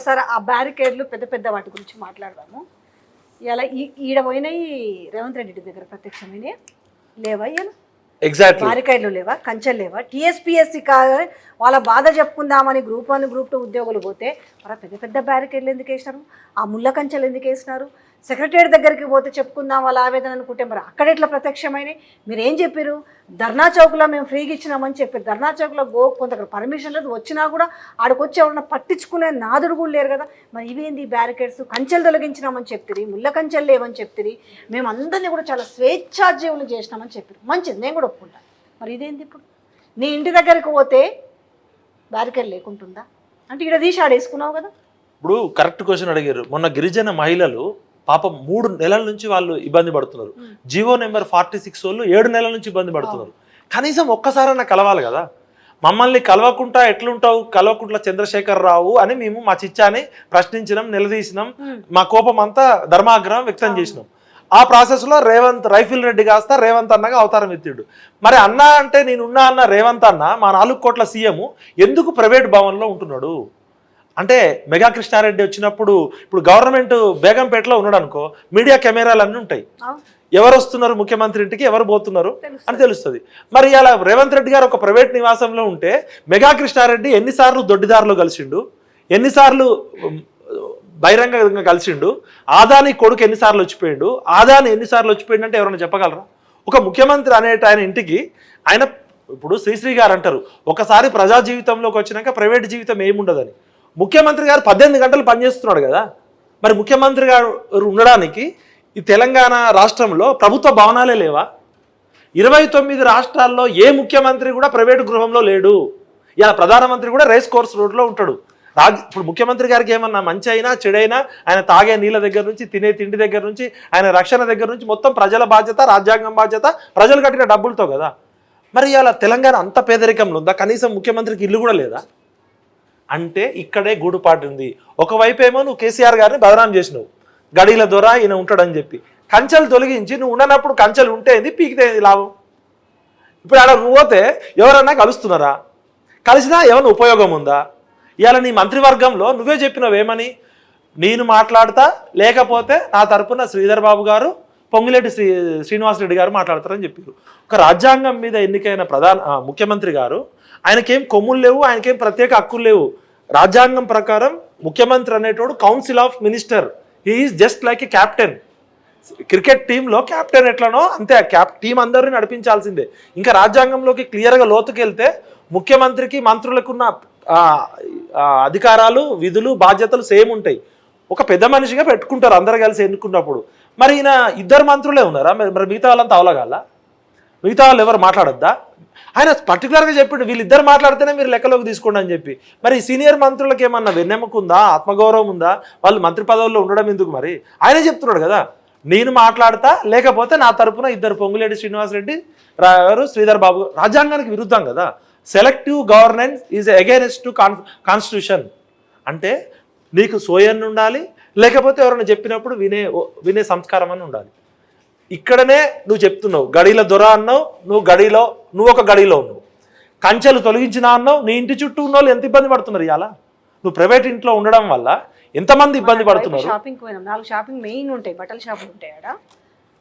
ఒకసారి ఆ బ్యారికేడ్లు పెద్ద పెద్ద వాటి గురించి మాట్లాడదాము. ఇలా ఈడ పోయినాయి రేవంత్ రెడ్డి దగ్గర ప్రత్యక్షమైన లేవా ఇలా ఎగ్జాక్ట్లీ బారికాయలు లేవా? కంచెలు లేవా? టీఎస్పీఎస్సీ కాదు వాళ్ళ బాధ చెప్పుకుందామని గ్రూప్ వన్ గ్రూప్ టూ ఉద్యోగులు పోతే మరి పెద్ద పెద్ద బ్యారికేడ్లు ఎందుకు వేసినారు? ఆ ముళ్ళ కంచెలు ఎందుకు వేసినారు? సెక్రటరీ దగ్గరికి పోతే చెప్పుకుందాం వాళ్ళ ఆవేదన అనుకుంటే మరి అక్కడ ఎట్లా ప్రత్యక్షమైనవి మీరు ఏం చెప్పారు ధర్నా చౌక్లో మేము ఫ్రీగా ఇచ్చినామని చెప్పారు ధర్నా చౌక్లో గో కొంత పర్మిషన్ లేదు వచ్చినా కూడా ఆడికి వచ్చి ఎవరన్నా పట్టించుకునే నాదుడు కూడా లేరు కదా. మరి ఇవేంది బ్యారికేడ్స్? కంచెలు తొలగించినామని చెప్తిరి ముళ్ళ కంచెలు లేవని చెప్తిరి మేము అందరినీ కూడా చాలా స్వేచ్ఛాజీవులు చేసినామని చెప్పారు మంచిది నేను కూడా ఒప్పుకుంటాను మరి ఇదేంది ఇప్పుడు? నీ ఇంటి దగ్గరికి పోతే బ్యారికేడ్ లేకుంటుందా? అంటే ఇక్కడ తీసి ఆడేసుకున్నావు కదా? ఇప్పుడు కరెక్ట్ క్వశ్చన్ అడిగారు. మొన్న గిరిజన మహిళలు పాపం మూడు నెలల నుంచి వాళ్ళు ఇబ్బంది పడుతున్నారు. జివో నెంబర్ ఫార్టీ సిక్స్ వాళ్ళు ఏడు నెలల నుంచి ఇబ్బంది పడుతున్నారు. కనీసం ఒక్కసారైనా కలవాలి కదా. మమ్మల్ని కలవకుండా ఎట్లుంటావు? కలవకుంట్ల చంద్రశేఖర్ రావు అని మేము మా చిచ్చాని ప్రశ్నించినాం నిలదీసినాం. మా కోపం అంతా ధర్మాగ్రహం వ్యక్తం చేసినాం. ఆ ప్రాసెస్లో రేవంత్ రైఫిల్ రెడ్డి కాస్త రేవంత్ అన్నగా అవతారం ఎత్తిండు. మరి అన్న అంటే నేనున్నా అన్న రేవంత్ అన్న మా నాలుగు కోట్ల సీఎం ఎందుకు ప్రైవేట్ భవన్లో ఉంటున్నాడు? అంటే మెగా కృష్ణారెడ్డి వచ్చినప్పుడు ఇప్పుడు గవర్నమెంట్ బేగంపేటలో ఉన్నాడు అనుకో మీడియా కెమెరాలు అన్నీ ఉంటాయి ఎవరు వస్తున్నారు ముఖ్యమంత్రి ఇంటికి ఎవరు పోతున్నారు. అని తెలుస్తుంది. మరి ఇలా రేవంత్ రెడ్డి గారు ఒక ప్రైవేట్ నివాసంలో ఉంటే మెగా కృష్ణారెడ్డి ఎన్నిసార్లు దొడ్డిదారులు కలిసిండు? ఎన్నిసార్లు బహిరంగంగా కలిసిండు? ఆదాని కొడుకు ఎన్నిసార్లు వచ్చిపోయిండు? ఆదాని ఎన్నిసార్లు వచ్చిపోయిండు అంటే ఎవరైనా చెప్పగలరా? ఒక ముఖ్యమంత్రి అనేట ఆయన ఇంటికి ఆయన ఇప్పుడు శ్రీశ్రీ గారు అంటారు ఒకసారి ప్రజా జీవితంలోకి వచ్చినాక ప్రైవేట్ జీవితం ఏముండదని. ముఖ్యమంత్రి గారు పద్దెనిమిది గంటలు పనిచేస్తున్నాడు కదా. మరి ముఖ్యమంత్రి గారు ఉండడానికి ఈ తెలంగాణ రాష్ట్రంలో ప్రభుత్వ భవనాలే లేవా? ఇరవై తొమ్మిది రాష్ట్రాల్లో ఏ ముఖ్యమంత్రి కూడా ప్రైవేటు గృహంలో లేడు. ఇలా ప్రధానమంత్రి కూడా రేస్ కోర్స్ రోడ్లో ఉంటాడు. రాజ్ ఇప్పుడు ముఖ్యమంత్రి గారికి ఏమన్నా మంచి అయినా చెడైనా ఆయన తాగే నీళ్ళ దగ్గర నుంచి తినే తిండి దగ్గర నుంచి ఆయన రక్షణ దగ్గర నుంచి మొత్తం ప్రజల బాధ్యత రాజ్యాంగం బాధ్యత ప్రజలు కట్టిన డబ్బులతో కదా. మరి ఇలా తెలంగాణ అంత పేదరికంలో ఉందా? కనీసం ముఖ్యమంత్రికి ఇల్లు కూడా లేదా? అంటే ఇక్కడే గూడుపాటు ఉంది. ఒకవైపు ఏమో నువ్వు కేసీఆర్ గారిని బదనాం చేసినావు. గడీల ద్వారా ఈయన ఉంటాడని చెప్పి. కంచెలు తొలగించి నువ్వు ఉండనప్పుడు కంచెలు ఉంటే పీకితేంది పీకితే లాభం? ఇప్పుడు నువ్వు పోతే ఎవరన్నా కలుస్తున్నారా? కలిసినా ఏమైనా ఉపయోగం ఉందా? ఇవాళ నీ మంత్రివర్గంలో నువ్వే చెప్పినావు ఏమని? నేను మాట్లాడతా లేకపోతే నా తరపున శ్రీధర్ బాబు గారు పొంగులేటి శ్రీ శ్రీనివాసరెడ్డి గారు మాట్లాడతారని చెప్పారు ఒక రాజ్యాంగం మీద ఎన్నికైన ప్రధాన ముఖ్యమంత్రి గారు ఆయనకేం కొమ్ములు లేవు ఆయనకేం ప్రత్యేక హక్కులు లేవు. రాజ్యాంగం ప్రకారం ముఖ్యమంత్రి అనేటోడు council of minister he's just like a captain cricket టీంలో క్యాప్టెన్ ఎట్లనో అంతే క్యాప్ టీం అందరిని నడిపించాల్సిందే. ఇంకా రాజ్యాంగంలోకి క్లియర్గా లోతుకెళ్తే ముఖ్యమంత్రికి మంత్రులకున్న అధికారాలు విధులు బాధ్యతలు సేమ్ ఉంటాయి. ఒక పెద్ద మనిషిగా పెట్టుకుంటారు అందరు కలిసి ఎన్నుకున్నప్పుడు. మరి ఈయన ఇద్దరు మంత్రులే ఉన్నారా? మరి మరి మిగతా వాళ్ళంతా అవలగాల మిగతా వాళ్ళు ఎవరు మాట్లాడొద్దా? ఆయన పర్టికులర్గా చెప్పిండు వీళ్ళిద్దరు మాట్లాడితేనే మీరు లెక్కలోకి తీసుకోండి అని చెప్పి. మరి సీనియర్ మంత్రులకు ఏమన్నా వెన్నెముక ఉందా? ఆత్మగౌరవం ఉందా? వాళ్ళు మంత్రి పదవుల్లో ఉండడం ఎందుకు మరి? ఆయనే చెప్తున్నాడు కదా. నేను మాట్లాడతా లేకపోతే నా తరపున ఇద్దరు పొంగులేటి శ్రీనివాసరెడ్డి గారు శ్రీధర్ బాబు రాజ్యాంగానికి విరుద్ధం కదా. Selective governance is against to con constitution అంటే నీకు సోయన్ ఉండాలి లేకపోతే ఎవరైనా చెప్పినప్పుడు వినే వినే సంస్కారం అని ఉండాలి. ఇక్కడనే నువ్వు చెప్తున్నావు గడిలో దొర అన్నావు నువ్వు గడిలో నువ్వు ఒక గడిలో ఉన్నావు. కంచెలు తొలగించినా అన్నావు నీ ఇంటి చుట్టూ ఉన్న వాళ్ళు ఎంత ఇబ్బంది పడుతున్నారు ఇవాళ? నువ్వు ప్రైవేట్ ఇంట్లో ఉండడం వల్ల ఎంతమంది ఇబ్బంది పడుతున్నారు? షాపింగ్కి పోయినాం. నాలుగు షాపింగ్ మెయిన్ ఉంటాయి. బట్టల షాపులు ఉంటాయి ఆడ.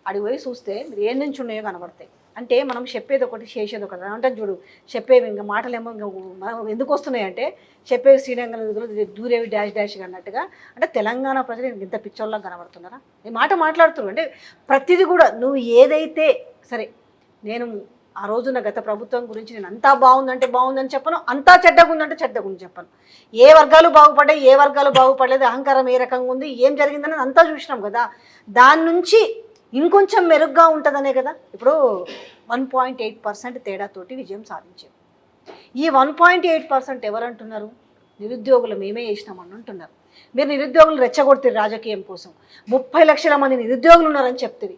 అడిగి పోయి చూస్తే మీరు ఏ నుంచి ఉన్నాయో కనబడతాయి. అంటే మనం చెప్పేది ఒకటి చేసేది ఒకటి. అంటే చూడు చెప్పేవి ఇంకా మాటలేమో ఇంకా మనం ఎందుకు వస్తున్నాయి అంటే చెప్పేవి శ్రీరంగం దూరేవి డాష్ డాష్ అన్నట్టుగా అంటే తెలంగాణ ప్రజలు ఇంత పిచ్చోళ్ళగా కనబడుతున్నారా? ఈ మాట మాట్లాడుతున్నారు. అంటే ప్రతిదీ కూడా నువ్వు ఏదైతే సరే నేను ఆ రోజున గత ప్రభుత్వం గురించి నేను అంతా బాగుందంటే బాగుందని చెప్పను అంతా చెడ్డగా ఉందంటే చెడ్డగా ఉంది చెప్పను. ఏ వర్గాలు బాగుపడ్డాయి ఏ వర్గాలు బాగుపడలేదు అహంకారం ఏ రకంగా ఉంది ఏం జరిగిందని అంతా చూసినాం కదా. దాని నుంచి ఇంకొంచెం మెరుగ్గా ఉంటుందనే కదా. ఇప్పుడు వన్ పాయింట్ ఎయిట్ పర్సెంట్ తేడాతోటి విజయం సాధించాం ఈ వన్ పాయింట్ ఎయిట్ పర్సెంట్ ఎవరంటున్నారు? నిరుద్యోగులు మేమే చేసినామని అంటున్నారు. మీరు నిరుద్యోగులు రెచ్చగొడుతుంది రాజకీయం కోసం. ముప్పై లక్షల మంది నిరుద్యోగులు ఉన్నారని చెప్తుంది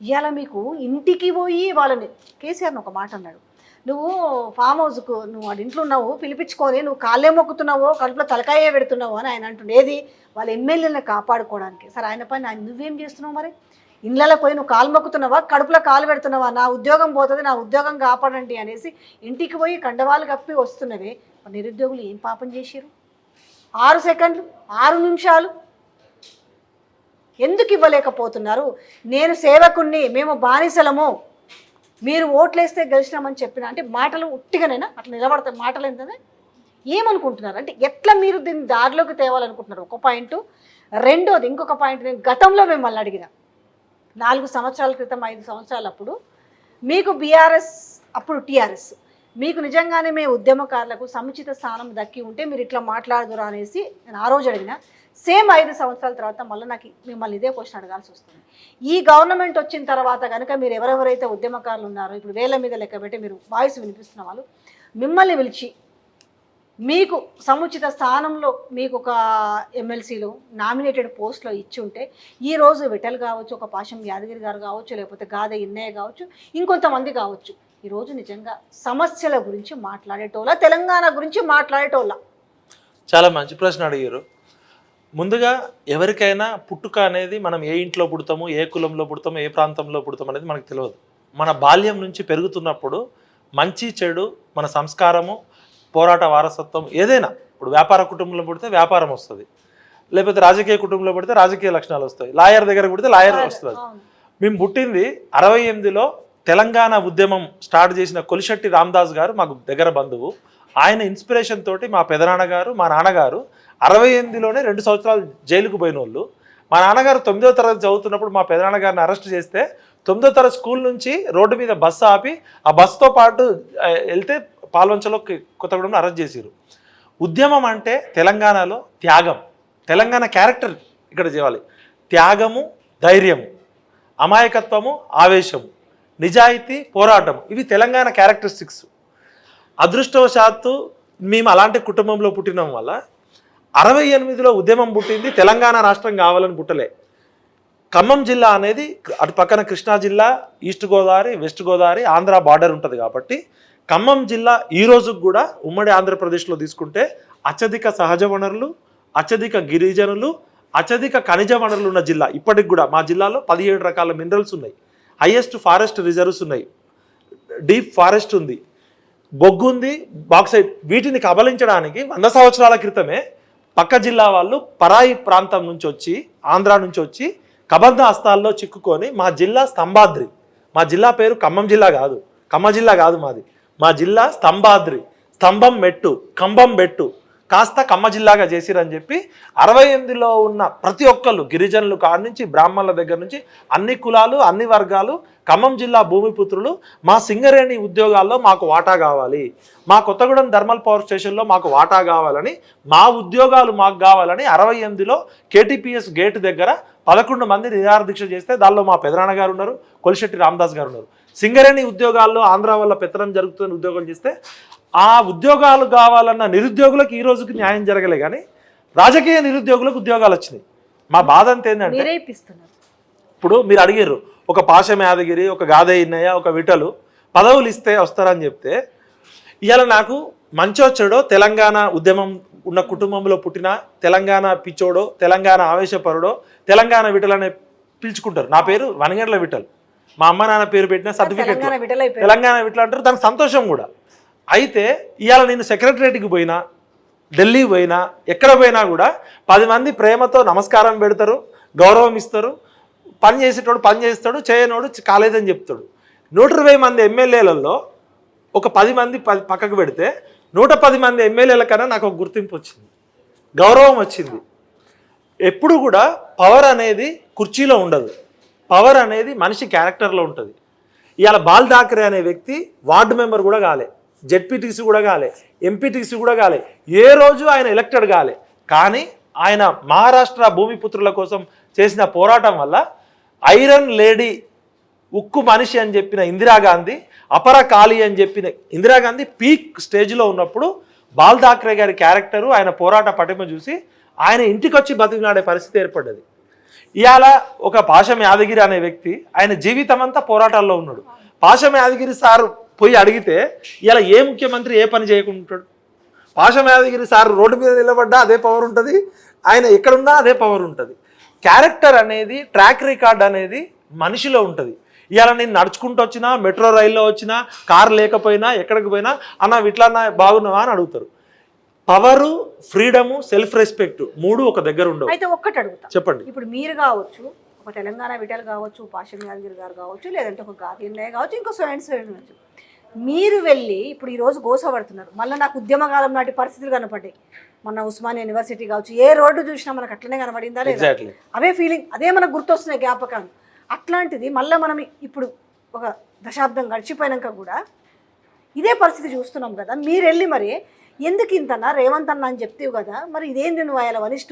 ఇవాళ మీకు ఇంటికి పోయి వాళ్ళని కేసీఆర్ని ఒక మాట అన్నాడు. నువ్వు ఫామ్ హౌస్కు నువ్వు వాడి ఇంట్లో ఉన్నావు పిలిపించుకొని నువ్వు కాళ్ళే మొక్కుతున్నావో కడుపులో తలకాయే పెడుతున్నావు అని ఆయన అంటుండే. ఏది? వాళ్ళ ఎమ్మెల్యేలను కాపాడుకోవడానికి. సరే ఆయన పైన నువ్వేం చేస్తున్నావు మరి? ఇళ్ళలో పోయి నువ్వు కాలు మొక్కుతున్నావా? కడుపులో కాలు పెడుతున్నావా? నా ఉద్యోగం పోతుంది నా ఉద్యోగం కాపాడండి అనేసి ఇంటికి పోయి కండవాలు కప్పి వస్తున్నవే. నిరుద్యోగులు ఏం పాపం చేసిరు ఆరు సెకండ్లు ఆరు నిమిషాలు ఎందుకు ఇవ్వలేకపోతున్నారు? నేను సేవకుణ్ణి మేము బానిసలము. మీరు ఓట్లేస్తే గెలిచినామని చెప్పిన అంటే మాటలు ఉట్టిగానైనా? అట్లా నిలబడతాయి మాటలు ఏంటనే ఏమనుకుంటున్నారు? అంటే ఎట్లా మీరు దీన్ని దారిలోకి తేవాలనుకుంటున్నారు? ఒక పాయింట్. రెండోది ఇంకొక పాయింట్ నేను గతంలో మిమ్మల్ని అడిగినా. నాలుగు సంవత్సరాల క్రితం ఐదు సంవత్సరాలు అప్పుడు మీకు బీఆర్ఎస్ అప్పుడు టీఆర్ఎస్. మీకు నిజంగానే మేము ఉద్యమకారులకు సముచిత స్థానం దక్కి ఉంటే మీరు ఇట్లా మాట్లాడదురా అనేసి నేను ఆ రోజు అడిగిన. సేమ్ ఐదు సంవత్సరాల తర్వాత మళ్ళీ నాకు మిమ్మల్ని ఇదే క్వశ్చన్ అడగాల్సి వస్తుంది. ఈ గవర్నమెంట్ వచ్చిన తర్వాత కనుక మీరు ఎవరెవరైతే ఉద్యమకారులు ఉన్నారో ఇప్పుడు వేల మీద లెక్క పెట్టి మీరు వాయిస్ వినిపిస్తున్న వాళ్ళు మిమ్మల్ని పిలిచి మీకు సముచిత స్థానంలో మీకు ఒక ఎమ్మెల్సీలు నామినేటెడ్ పోస్ట్లో ఇచ్చి ఉంటే ఈరోజు విఠల్ కావచ్చు ఒక పాశం యాదగిరి గారు కావచ్చు లేకపోతే గాదే ఇన్నయ్య కావచ్చు ఇంకొంతమంది కావచ్చు. ఈరోజు నిజంగా సమస్యల గురించి మాట్లాడేటోళ్ళ తెలంగాణ గురించి మాట్లాడేటోళ్ళ. చాలా మంచి ప్రశ్న అడిగారు. ముందుగా ఎవరికైనా పుట్టుక అనేది మనం ఏ ఇంట్లో పుడతాము ఏ కులంలో పుడతాము ఏ ప్రాంతంలో పుడతాం అనేది మనకు తెలియదు. మన బాల్యం నుంచి పెరుగుతున్నప్పుడు మంచి చెడు మన సంస్కారము పోరాట వారసత్వం ఏదైనా ఇప్పుడు వ్యాపార కుటుంబంలో పుడితే వ్యాపారం వస్తుంది. లేకపోతే రాజకీయ కుటుంబంలో పుడితే రాజకీయ లక్షణాలు వస్తాయి. లాయర్ దగ్గర పుడితే లాయర్ వస్తుంది. మేము పుట్టింది అరవై ఎనిమిదిలో తెలంగాణ ఉద్యమం స్టార్ట్ చేసిన కొలిశెట్టి రామదాస్ గారు మాకు దగ్గర బంధువు. ఆయన ఇన్స్పిరేషన్ తోటి మా పెదనాన్నగారు మా నాన్నగారు అరవై ఎనిమిదిలోనే రెండు సంవత్సరాలు జైలుకు పోయిన వాళ్ళు మా నాన్నగారు తొమ్మిదో తరగతి చదువుతున్నప్పుడు మా పెదనాన్నగారిని అరెస్ట్ చేస్తే తొమ్మిదో తరగతి స్కూల్ నుంచి రోడ్డు మీద బస్సు ఆపి ఆ బస్సుతో పాటు వెళ్తే పాల్వంచలో కొత్తగూడెంలో అరెస్ట్ చేశారు ఉద్యమం అంటే తెలంగాణలో త్యాగం. తెలంగాణ క్యారెక్టర్ ఇక్కడ చేయాలి. త్యాగము ధైర్యము అమాయకత్వము ఆవేశము నిజాయితీ పోరాటం ఇవి తెలంగాణ క్యారెక్టరిస్టిక్స్. అదృష్టవశాత్తు మేము అలాంటి కుటుంబంలో పుట్టినం వల్ల అరవై ఎనిమిదిలో ఉద్యమం పుట్టింది తెలంగాణ రాష్ట్రం కావాలని పుట్టలే. ఖమ్మం జిల్లా అనేది అటు పక్కన కృష్ణా జిల్లా east Godavari west Godavari Andhra border ఉంటుంది కాబట్టి ఖమ్మం జిల్లా ఈ రోజుకు కూడా ఉమ్మడి ఆంధ్రప్రదేశ్లో తీసుకుంటే అత్యధిక సహజ వనరులు అత్యధిక గిరిజనులు అత్యధిక ఖనిజ వనరులు ఉన్న జిల్లా. ఇప్పటికి కూడా మా జిల్లాలో పదిహేడు రకాల మినరల్స్ ఉన్నాయి. హైయెస్ట్ ఫారెస్ట్ రిజర్వ్స్ ఉన్నాయి. డీప్ ఫారెస్ట్ ఉంది. బొగ్గు ఉంది. బాక్సైట్ వీటిని కబలించడానికి వంద సంవత్సరాల క్రితమే పక్క జిల్లా వాళ్ళు పరాయి ప్రాంతం నుంచి వచ్చి ఆంధ్ర నుంచి వచ్చి కబంధ హస్తాల్లో చిక్కుకొని మా జిల్లా స్తంభాద్రి. మా జిల్లా పేరు ఖమ్మం జిల్లా కాదు. ఖమ్మ జిల్లా కాదు మాది. మా జిల్లా స్తంభాద్రి స్తంభం మెట్టు కంబం బెట్టు కాస్త కమ్మ జిల్లాగా చేసిరని చెప్పి అరవై ఎనిమిదిలో ఉన్న ప్రతి ఒక్కళ్ళు గిరిజనులు కాడి నుంచి బ్రాహ్మణుల దగ్గర నుంచి అన్ని కులాలు అన్ని వర్గాలు ఖమ్మం జిల్లా భూమిపుత్రులు మా సింగరేణి ఉద్యోగాల్లో మాకు వాటా కావాలి. మా కొత్తగూడెం థర్మల్ పవర్ స్టేషన్లో మాకు వాటా కావాలని మా ఉద్యోగాలు మాకు కావాలని అరవై ఎనిమిదిలో కేటీపీఎస్ గేట్ దగ్గర పదకొండు మంది నిరాహార దీక్ష చేస్తే దానిలో మా పెదనాన్న గారు ఉన్నారు కొలిశెట్టి రామదాస్ గారు ఉన్నారు. సింగరేణి ఉద్యోగాల్లో ఆంధ్ర వల్ల పెత్తనం జరుగుతున్న ఉద్యోగం చేస్తే ఆ ఉద్యోగాలు కావాలన్న నిరుద్యోగులకు ఈ రోజుకి న్యాయం జరగలే కానీ రాజకీయ నిరుద్యోగులకు ఉద్యోగాలు వచ్చినాయి. మా బాధ అంత ఏంటంటే మీరే ఇప్పిస్తున్నారు. ఇప్పుడు మీరు అడిగారు ఒక పాశం యాదగిరి ఒక గాదే ఇన్నయ్య ఒక విటలు పదవులు ఇస్తే వస్తారని చెప్తే ఇవాళ నాకు మంచో చెడో తెలంగాణ ఉద్యమం ఉన్న కుటుంబంలో పుట్టిన తెలంగాణ పిచ్చోడో తెలంగాణ ఆవేశపరుడో తెలంగాణ విటల్ అనే పిలుచుకుంటారు. నా పేరు వనగండ్ల విటల్ మా అమ్మ నాన్న పేరు పెట్టిన సర్టిఫికేట్ తెలంగాణ విట్ల అంటారు దానికి సంతోషం కూడా. అయితే ఇవాళ నేను సెక్రటరేట్కి పోయినా ఢిల్లీ పోయినా ఎక్కడ పోయినా కూడా పది మంది ప్రేమతో నమస్కారం పెడతారు గౌరవం ఇస్తారు పని చేసేటోడు పని చేస్తాడు చేయనోడు కాలేదని చెప్తాడు. నూట ఇరవై మంది ఎమ్మెల్యేలలో ఒక పది మంది ప పక్కకు పెడితే నూట పది మంది ఎమ్మెల్యేల కన్నా నాకు ఒక గుర్తింపు వచ్చింది. గౌరవం వచ్చింది. ఎప్పుడు కూడా పవర్ అనేది కుర్చీలో ఉండదు. పవర్ అనేది మనిషి క్యారెక్టర్లో ఉంటుంది. ఇవాళ బాల్ ఠాకరే అనే వ్యక్తి వార్డు మెంబర్ కూడా కాలే. జెడ్పీటీసీ కూడా కాలే. ఎంపీటీసీ కూడా కాలే. ఏ రోజు ఆయన ఎలక్టెడ్ కాలే. కానీ ఆయన మహారాష్ట్ర భూమిపుత్రుల కోసం చేసిన పోరాటం వల్ల ఐరన్ లేడీ ఉక్కు మనిషి అని చెప్పిన ఇందిరాగాంధీ అపర కాళీ అని చెప్పిన ఇందిరాగాంధీ పీక్ స్టేజ్లో ఉన్నప్పుడు బాల్ ఠాక్రే గారి క్యారెక్టరు ఆయన పోరాట పటిమ చూసి ఆయన ఇంటికి వచ్చి బతికినాడే పరిస్థితి ఏర్పడ్డది. ఇవాళ ఒక పాశం యాదగిరి అనే వ్యక్తి ఆయన జీవితం అంతా పోరాటాల్లో ఉన్నాడు. పాశం యాదగిరి సార్ పోయి అడిగితే ఇలా ఏ ముఖ్యమంత్రి ఏ పని చేయకుండా పాషం పాశం యాదగిరి సార్ రోడ్డు మీద నిలబడ్డా అదే పవర్ ఉంటుంది? ఆయన ఎక్కడున్నా అదే పవర్ ఉంటుంది. క్యారెక్టర్ అనేది ట్రాక్ రికార్డ్ అనేది మనిషిలో ఉంటుంది. ఇవాళ నేను నడుచుకుంటూ వచ్చినా మెట్రో రైల్లో వచ్చినా కారు లేకపోయినా ఎక్కడికి పోయినా అన్న ఇట్లా బాగున్నావా? అని అడుగుతారు. పవరు ఫ్రీడము సెల్ఫ్ రెస్పెక్ట్ మూడు ఒక దగ్గర ఉండవు. అయితే ఒక్కటి అడుగుతా. చెప్పండి. ఇప్పుడు మీరు కావచ్చు ఒక తెలంగాణ విటల్ కావచ్చు పాషన్ యాదగిరి గారు కావచ్చు లేదంటే ఒక గాదిన్నయ్య కావచ్చు ఇంకో స్వయం కావచ్చు. మీరు వెళ్ళి ఇప్పుడు ఈరోజు గోసపడుతున్నారు మళ్ళీ నాకు ఉద్యమకాలం నాటి పరిస్థితులు కనపడ్డాయి. మన ఉస్మానియా యూనివర్సిటీ కావచ్చు ఏ రోడ్డు చూసినా మనకు అట్లనే కనబడిందా లేదా? అవే ఫీలింగ్ అదే మనకు గుర్తొస్తున్నాయి జ్ఞాపకాలు. అట్లాంటిది మళ్ళీ మనం ఇప్పుడు ఒక దశాబ్దం గడిచిపోయినాక కూడా ఇదే పరిస్థితి చూస్తున్నాం కదా. మీరు వెళ్ళి మరి ఎందుకు ఇంతనా? రేవంత్ అన్న అని చెప్తేవు కదా. మరి ఇదేంది నువ్వు ఆయన వన్ ఇస్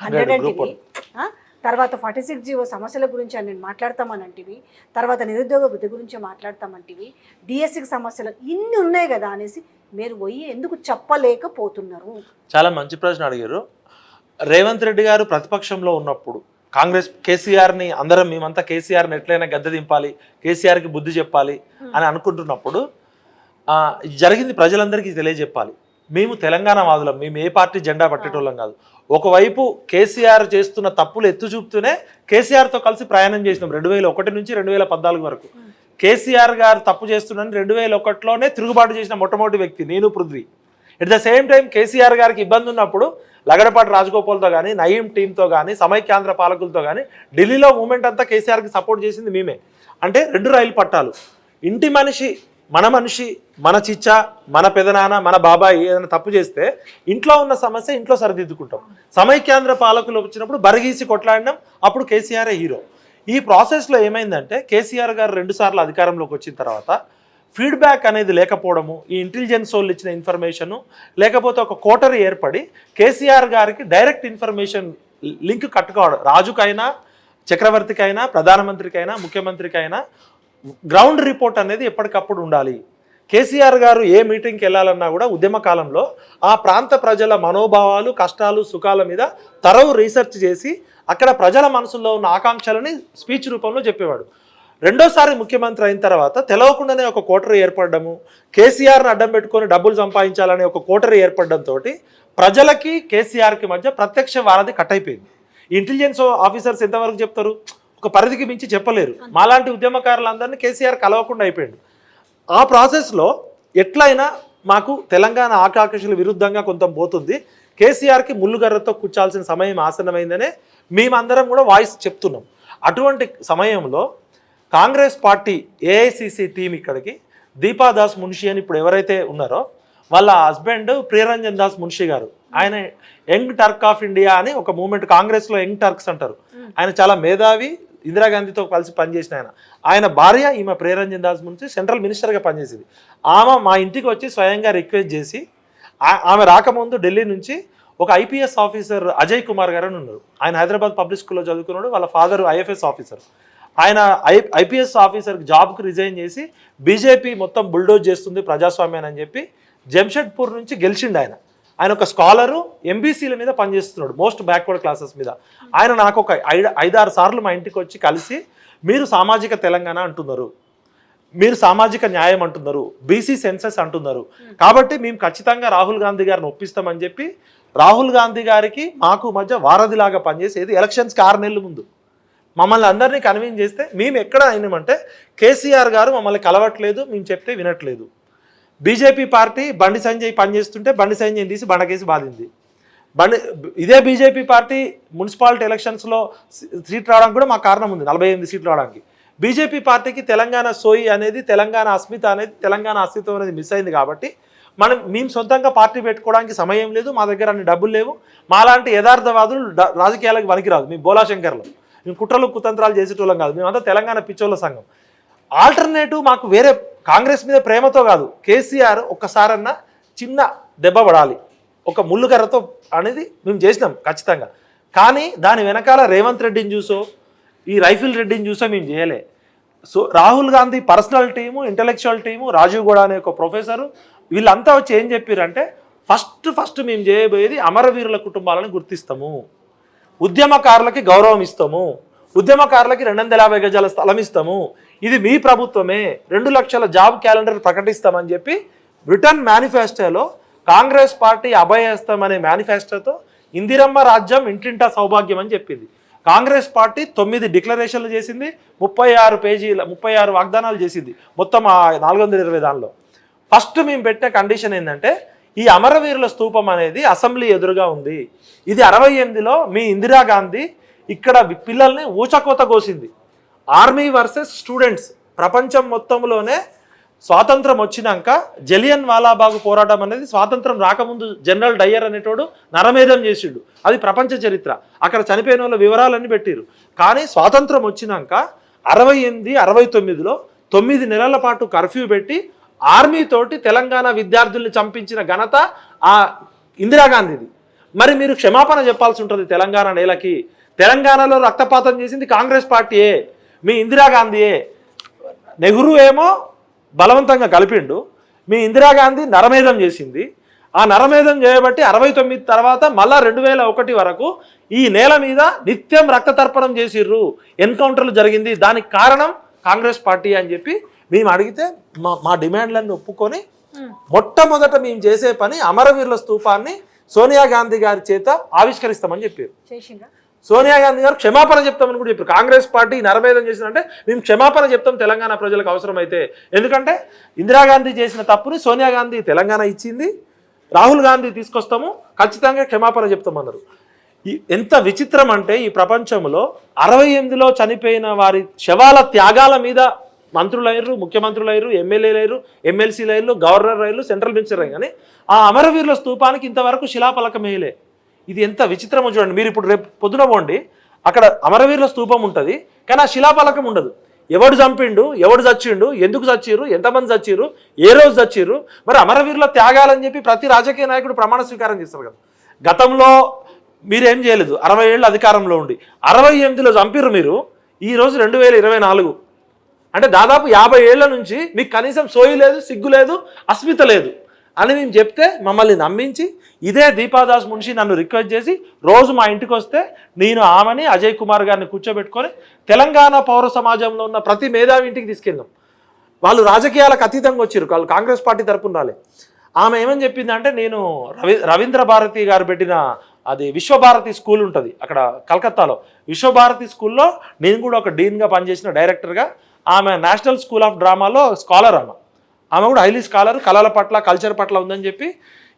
హండ్రెడ్ అంటివి? తర్వాత ఫార్టీ సిక్స్ జీవో సమస్యల గురించి నేను మాట్లాడతామనంటివి. తర్వాత నిరుద్యోగ వృద్ధి గురించి మాట్లాడతామంటివి. డిఎస్సికి సమస్యలు ఇన్ని ఉన్నాయి కదా అనేసి మీరు పోయి ఎందుకు చెప్పలేకపోతున్నారు? చాలా మంచి ప్రశ్న అడిగారు. రేవంత్ రెడ్డి గారు ప్రతిపక్షంలో ఉన్నప్పుడు కాంగ్రెస్ కేసీఆర్ని అందరం మేమంతా కేసీఆర్ని ఎట్లయినా గద్దె దింపాలి కేసీఆర్కి బుద్ధి చెప్పాలి అని అనుకుంటున్నప్పుడు జరిగింది ప్రజలందరికీ తెలియజెప్పాలి. మేము తెలంగాణ వాదులం మేము ఏ పార్టీ జెండా పట్టేటోళ్ళం కాదు. ఒకవైపు కేసీఆర్ చేస్తున్న తప్పులు ఎత్తు చూపుతూనే కేసీఆర్తో కలిసి ప్రయాణం చేసినాం రెండు వేల ఒకటి నుంచి రెండు వేల పద్నాలుగు వరకు. కేసీఆర్ గారు తప్పు చేస్తున్నారని రెండు వేల ఒకటిలోనే తిరుగుబాటు చేసిన మొట్టమొదటి వ్యక్తి నేను Prithvi. At the same time KCR గారికి ఇబ్బంది ఉన్నప్పుడు లగడపాటి రాజగోపాల్తో కానీ నయీం టీంతో కానీ సమైక్యాంధ్ర పాలకులతో కానీ ఢిల్లీలో మూమెంట్ అంతా కేసీఆర్కి సపోర్ట్ చేసింది మేమే. అంటే రెండు రైలు పట్టాలు. ఇంటి మనిషి మన మనిషి మన చిచ్చ మన పెదనాన్న మన బాబాయ్ ఏదైనా తప్పు చేస్తే ఇంట్లో ఉన్న సమస్య ఇంట్లో సరిదిద్దుకుంటాం. సమైక్యాంధ్ర పాలకులు వచ్చినప్పుడు బరగీసి కొట్లాడినాం అప్పుడు కేసీఆరే హీరో. ఈ ప్రాసెస్లో ఏమైందంటే కేసీఆర్ గారు రెండుసార్లు అధికారంలోకి వచ్చిన తర్వాత ఫీడ్బ్యాక్ అనేది లేకపోవడము ఈ ఇంటెలిజెన్స్ వాళ్ళు ఇచ్చిన ఇన్ఫర్మేషను లేకపోతే ఒక కోటరీ ఏర్పడి కేసీఆర్ గారికి డైరెక్ట్ ఇన్ఫర్మేషన్ లింక్ కట్టుకోవడం రాజుకైనా చక్రవర్తికైనా ప్రధానమంత్రికైనా ముఖ్యమంత్రికైనా గ్రౌండ్ రిపోర్ట్ అనేది ఎప్పటికప్పుడు ఉండాలి. కేసీఆర్ గారు ఏ మీటింగ్కి వెళ్ళాలన్నా కూడా ఉద్యమ కాలంలో ఆ ప్రాంత ప్రజల మనోభావాలు కష్టాలు సుఖాల మీద తరవు రీసెర్చ్ చేసి అక్కడ ప్రజల మనసుల్లో ఉన్న ఆకాంక్షలని స్పీచ్ రూపంలో చెప్పేవాడు. రెండోసారి ముఖ్యమంత్రి అయిన తర్వాత తెలవకుండానే ఒక కోటరీ ఏర్పడము కేసీఆర్ని అడ్డం పెట్టుకొని డబ్బులు సంపాదించాలనే ఒక కోటరీ ఏర్పడడంతో ప్రజలకి కేసీఆర్కి మధ్య ప్రత్యక్ష వారధి కట్ అయిపోయింది. ఇంటెలిజెన్స్ ఆఫీసర్స్ ఎంతవరకు చెప్తారు? ఒక పరిధికి మించి చెప్పలేరు. మాలాంటి ఉద్యమకారులందరినీ కేసీఆర్ కలవకుండా అయిపోయింది ఆ ప్రాసెస్లో ఎట్లయినా మాకు తెలంగాణ ఆకాంక్షల విరుద్ధంగా కొంత పోతుంది. కేసీఆర్కి ముళ్ళుగర్రతో కూర్చాల్సిన సమయం ఆసన్నమైందనే మేమందరం కూడా వాయిస్ చెప్తున్నాం. అటువంటి సమయంలో కాంగ్రెస్ పార్టీ ఏఐసిసి టీం ఇక్కడికి దీపాదాస్ మున్షి అని ఇప్పుడు ఎవరైతే ఉన్నారో వాళ్ళ హస్బెండ్ ప్రియరంజన్ దాస్ మున్షి గారు. ఆయన యంగ్ టర్క్ ఆఫ్ ఇండియా అని ఒక మూమెంట్ కాంగ్రెస్లో యంగ్ టర్క్స్ అంటారు. ఆయన చాలా మేధావి ఇందిరాగాంధీతో కలిసి పనిచేసిన ఆయన. ఆయన భార్య ఈమె ప్రేరణ దాస్ నుంచి సెంట్రల్ మినిస్టర్గా పనిచేసింది. ఆమె మా ఇంటికి వచ్చి స్వయంగా రిక్వెస్ట్ చేసి ఆమె రాకముందు ఢిల్లీ నుంచి ఒక ఐపీఎస్ ఆఫీసర్ అజయ్ కుమార్ గారు అని ఉన్నారు. ఆయన హైదరాబాద్ పబ్లిక్ స్కూల్లో చదువుకున్నాడు వాళ్ళ ఫాదర్ ఐఎఫ్ఎస్ ఆఫీసర్. ఆయన ఐ ఐపీఎస్ ఆఫీసర్ జాబ్కి రిజైన్ చేసి బీజేపీ మొత్తం బుల్డోజ్ చేస్తుంది ప్రజాస్వామ్యాన్ని అని చెప్పి జంషెడ్పూర్ నుంచి గెలిచిండు ఆయన. ఆయన ఒక స్కాలరు ఎంబీసీల మీద పనిచేస్తున్నాడు మోస్ట్ బ్యాక్వర్డ్ క్లాసెస్ మీద. ఆయన నాకు ఒక ఐదు ఐదారు సార్లు మా ఇంటికి వచ్చి కలిసి మీరు సామాజిక తెలంగాణ అంటున్నారు మీరు సామాజిక న్యాయం అంటున్నారు బీసీ సెన్సెస్ అంటున్నారు. కాబట్టి మేము ఖచ్చితంగా రాహుల్ గాంధీ గారిని ఒప్పిస్తామని చెప్పి రాహుల్ గాంధీ గారికి మాకు మధ్య వారధిలాగా పనిచేసేది ఎలక్షన్స్కి ఆరు నెలల ముందు. మమ్మల్ని అందరినీ కన్విన్స్ చేస్తే మేము ఎక్కడ అయినామంటే కేసీఆర్ గారు మమ్మల్ని కలవట్లేదు మేము చెప్తే వినట్లేదు. బీజేపీ పార్టీ బండి సంజయ్ పనిచేస్తుంటే బండి సంజయ్ తీసి బండకేసి బాధింది బండి ఇదే బీజేపీ పార్టీ మున్సిపాలిటీ ఎలక్షన్స్లో సీట్ రావడానికి కూడా మా కారణం ఉంది నలభై ఎనిమిది సీట్లు రావడానికి. బీజేపీ పార్టీకి తెలంగాణ సోయి అనేది తెలంగాణ అస్మిత అనేది తెలంగాణ అస్తిత్వం అనేది మిస్ అయింది కాబట్టి మనం మేము సొంతంగా పార్టీ పెట్టుకోవడానికి సమయం లేదు మా దగ్గర అన్ని డబ్బులు లేవు. మాలాంటి యథార్థవాదులు రాజకీయాలకు పనికిరాదు మేము బోలాశంకర్లు మేము కుట్రలు కుతంత్రాలు చేసేటోళ్ళం కాదు మేమంతా తెలంగాణ పిచ్చోళ్ళ సంఘం. ఆల్టర్నేటివ్ మాకు వేరే కాంగ్రెస్ మీద ప్రేమతో కాదు. కేసీఆర్ ఒక్కసారన్నా చిన్న దెబ్బ పడాలి. ఒక ముళ్ళుకర్రతో అనేది మేము చేసినాం ఖచ్చితంగా. కానీ దాని వెనకాల రేవంత్ రెడ్డిని చూసో ఈ రైఫిల్ రెడ్డిని చూసో మేము చేయలే. So Rahul Gandhi personal team intellectual team Rajiv Gowda అనే ఒక ప్రొఫెసరు వీళ్ళంతా వచ్చి ఏం చెప్పారంటే ఫస్ట్ ఫస్ట్ మేము చేయబోయేది అమరవీరుల కుటుంబాలను గుర్తిస్తాము. ఉద్యమకారులకి గౌరవం ఇస్తాము. ఉద్యమకారులకి రెండు వందల యాభై గజాల స్థలం ఇస్తాము. ఇది మీ ప్రభుత్వమే. రెండు లక్షల జాబ్ క్యాలెండర్ ప్రకటిస్తామని చెప్పి బ్రిటన్ మేనిఫెస్టోలో కాంగ్రెస్ పార్టీ అభయహస్తం అనే మేనిఫెస్టోతో ఇందిరమ్మ రాజ్యం ఇంటింటా సౌభాగ్యం అని చెప్పింది. కాంగ్రెస్ పార్టీ తొమ్మిది డిక్లరేషన్లు చేసింది ముప్పై ఆరు పేజీల ముప్పై ఆరు వాగ్దానాలు చేసింది. మొత్తం నాలుగు వందల ఇరవై దానిలో. ఫస్ట్ మేము పెట్టిన కండిషన్ ఏంటంటే ఈ అమరవీరుల స్తూపం అనేది అసెంబ్లీ ఎదురుగా ఉంది. ఇది అరవై ఎనిమిదిలో మీ ఇందిరాగాంధీ ఇక్కడ పిల్లల్ని ఊచకోత కోసింది. Army versus students. ప్రపంచం మొత్తంలోనే స్వాతంత్రం వచ్చినాక జలియన్ వాలాబాగ్ పోరాటం అనేది స్వాతంత్రం రాకముందు జనరల్ డయ్యర్ అనేటోడు నరమేధం చేసిండు. అది ప్రపంచ చరిత్ర. అక్కడ చనిపోయిన వాళ్ళ వివరాలన్నీ పెట్టిరు కానీ స్వాతంత్రం వచ్చినాక అరవై ఎనిమిది అరవై తొమ్మిదిలో తొమ్మిది నెలల పాటు కర్ఫ్యూ పెట్టి ఆర్మీ తోటి తెలంగాణ విద్యార్థుల్ని చంపించిన ఘనత ఆ ఇందిరాగాంధీది మరి మీరు క్షమాపణ చెప్పాల్సి ఉంటుంది తెలంగాణ నేలకి. తెలంగాణలో రక్తపాతం చేసింది కాంగ్రెస్ పార్టీయే. మీ ఇందిరాగాంధీయే నెహ్రూ ఏమో బలవంతంగా కలిపిండు. మీ ఇందిరాగాంధీ నరమేధం చేసింది. ఆ నరమేధం చేయబట్టి అరవై తొమ్మిది తర్వాత మళ్ళా రెండు వేల ఒకటి వరకు ఈ నేల మీద నిత్యం రక్తతర్పణం చేసిర్రు. ఎన్కౌంటర్లు జరిగింది. దానికి కారణం కాంగ్రెస్ పార్టీ అని చెప్పి మేము అడిగితే మా మా డిమాండ్లన్నీ ఒప్పుకొని మొట్టమొదట మేము చేసే పని అమరవీరుల స్తూపాన్ని సోనియా గాంధీ గారి చేత ఆవిష్కరిస్తామని చెప్పారు. సోనియా గాంధీ గారు క్షమాపణ చెప్తామని కూడా చెప్పారు. కాంగ్రెస్ పార్టీ నరమేధం చేసిందంటే మేము క్షమాపణ చెప్తాం తెలంగాణ ప్రజలకు అవసరమైతే. ఎందుకంటే ఇందిరాగాంధీ చేసిన తప్పుని సోనియా గాంధీ తెలంగాణ ఇచ్చింది. రాహుల్ గాంధీ తీసుకొస్తాము. ఖచ్చితంగా క్షమాపణ చెప్తామన్నారు. ఈ ఎంత విచిత్రం అంటే ఈ ప్రపంచంలో అరవై ఎనిమిదిలో చనిపోయిన వారి శవాల త్యాగాల మీద మంత్రులయ్యారు ముఖ్యమంత్రులయ్యారు ఎమ్మెల్యేలయ్యారు ఎమ్మెల్సీలయ్యారు గవర్నర్ అయ్యారు సెంట్రల్ మినిస్టర్ అయ్యారు కానీ ఆ అమరవీరుల స్తూపానికి ఇంతవరకు శిలాఫలకం ఇది ఎంత విచిత్రమో చూడండి. మీరు ఇప్పుడు రేపు పొద్దున పోండి అక్కడ అమరవీరుల స్తూపం ఉంటుంది కానీ ఆ శిలాఫలకం ఉండదు. ఎవడు చంపిండు ఎవడు చచ్చిండు ఎందుకు చచ్చిర్రు ఎంతమంది చచ్చిర్రు ఏ రోజు చచ్చిర్రు మరి అమరవీరుల త్యాగాలని చెప్పి ప్రతి రాజకీయ నాయకుడు ప్రమాణ స్వీకారం చేస్తారు కదా. గతంలో మీరేం చేయలేదు అరవై ఏళ్ళు అధికారంలో ఉండి. అరవై ఎనిమిదిలో చంపిర్రు మీరు ఈ రోజు రెండు వేల ఇరవై నాలుగు. అంటే దాదాపు యాభై ఏళ్ళ నుంచి మీకు కనీసం సోయి లేదు సిగ్గు లేదు అస్మిత లేదు. అని మేము చెప్తే మమ్మల్ని నమ్మించి ఇదే దీపాదాస్ మున్షి నన్ను రిక్వెస్ట్ చేసి రోజు మా ఇంటికి వస్తే నేను ఆమెని అజయ్ కుమార్ గారిని కూర్చోబెట్టుకొని తెలంగాణ పౌర సమాజంలో ఉన్న ప్రతి మేధావి ఇంటికి తీసుకెళ్ళాం. వాళ్ళు రాజకీయాలకు అతీతంగా వచ్చారు వాళ్ళు కాంగ్రెస్ పార్టీ తరపున రాలే. ఆమె ఏమని చెప్పిందంటే నేను రవి రవీంద్ర భారతి గారు పెట్టిన అది విశ్వభారతి స్కూల్ ఉంటుంది అక్కడ కలకత్తాలో. విశ్వభారతి స్కూల్లో నేను కూడా ఒక డీన్గా పనిచేసిన డైరెక్టర్గా ఆమె నేషనల్ స్కూల్ ఆఫ్ డ్రామాలో స్కాలర్ ఆమె. ఆమె కూడా హైలీ స్కాలర్ కళల పట్ల కల్చర్ పట్ల ఉందని చెప్పి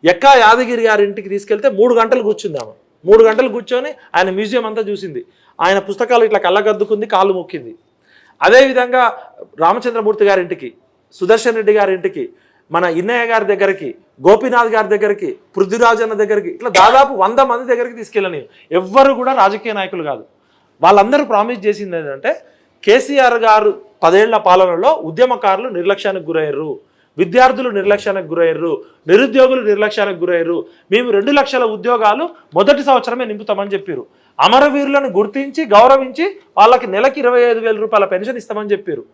ఎక్కా యాదగిరి గారి ఇంటికి తీసుకెళ్తే మూడు గంటలు కూర్చుంది ఆమె. మూడు గంటలు కూర్చొని ఆయన మ్యూజియం అంతా చూసింది. ఆయన పుస్తకాలు ఇట్లా కళ్ళగద్దుకుంది కాళ్ళు మొక్కింది. అదేవిధంగా రామచంద్రమూర్తి గారి ఇంటికి సుదర్శన్ రెడ్డి గారి ఇంటికి మన ఇన్నయ్య గారి దగ్గరికి గోపీనాథ్ గారి దగ్గరికి పృథ్వీరాజ్ అన్న దగ్గరికి ఇట్లా దాదాపు వంద మంది దగ్గరికి తీసుకెళ్ళని ఎవ్వరు కూడా రాజకీయ నాయకులు కాదు. వాళ్ళందరూ ప్రామిస్ చేసింది ఏంటంటే కేసీఆర్ గారు పదేళ్ళ పాలనలో ఉద్యమకారులు నిర్లక్ష్యానికి గురయ్యారు. విద్యార్థులు నిర్లక్ష్యానికి గురయ్యారు. నిరుద్యోగులు నిర్లక్ష్యానికి గురయ్యారు. మేము రెండు లక్షల ఉద్యోగాలు మొదటి సంవత్సరమే నింపుతామని చెప్పారు. అమరవీరులను గుర్తించి గౌరవించి వాళ్ళకి నెలకి ఇరవై ఐదు వేల రూపాయల పెన్షన్ ఇస్తామని చెప్పారు.